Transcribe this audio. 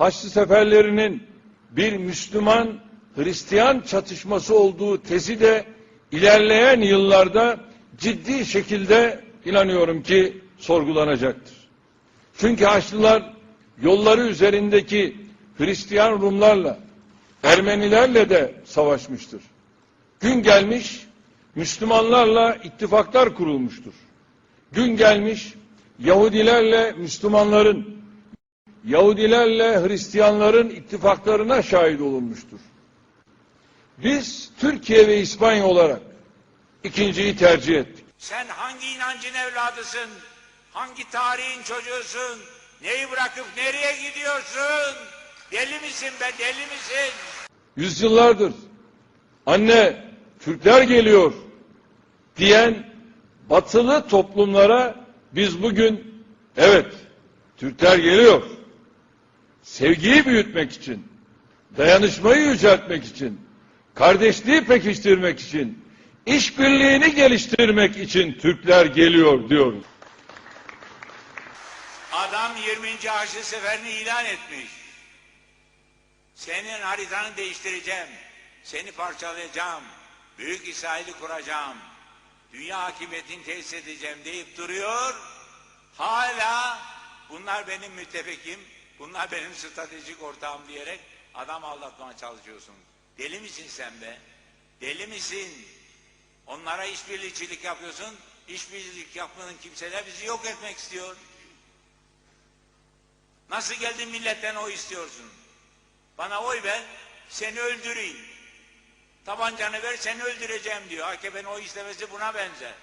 Haçlı seferlerinin bir Müslüman Hristiyan çatışması olduğu tezi de ilerleyen yıllarda ciddi şekilde inanıyorum ki sorgulanacaktır. Çünkü Haçlılar yolları üzerindeki Hristiyan Rumlarla, Ermenilerle de savaşmıştır. Gün gelmiş Müslümanlarla ittifaklar kurulmuştur. Gün gelmiş Yahudilerle Müslümanların, Yahudilerle Hristiyanların ittifaklarına şahit olunmuştur. Biz Türkiye ve İspanya olarak ikinciyi tercih ettik. Sen hangi inancın evladısın? Hangi tarihin çocuğusun? Neyi bırakıp nereye gidiyorsun? Deli misin be deli misin? Yüzyıllardır anne Türkler geliyor diyen batılı toplumlara biz bugün evet Türkler geliyor. Sevgiyi büyütmek için, dayanışmayı yüceltmek için, kardeşliği pekiştirmek için, işbirliğini geliştirmek için Türkler geliyor diyoruz. Adam 20. Haçlı seferini ilan etmiş. Senin haritanı değiştireceğim. Seni parçalayacağım. Büyük İsrail'i kuracağım. Dünya hakimiyetini tesis edeceğim deyip duruyor. Hala bunlar benim müttefikim, bunlar benim stratejik ortağım diyerek adam aldatmaya çalışıyorsun. Deli misin sen be? Deli misin? Onlara işbirlikçilik yapıyorsun. İşbirlik yapmanın kimseler bizi yok etmek istiyor. Nasıl geldin milletten oy istiyorsun? Bana oy ver, seni öldüreyim. Tabancanı ver, seni öldüreceğim diyor. AKP'nin oy istemesi buna benzer.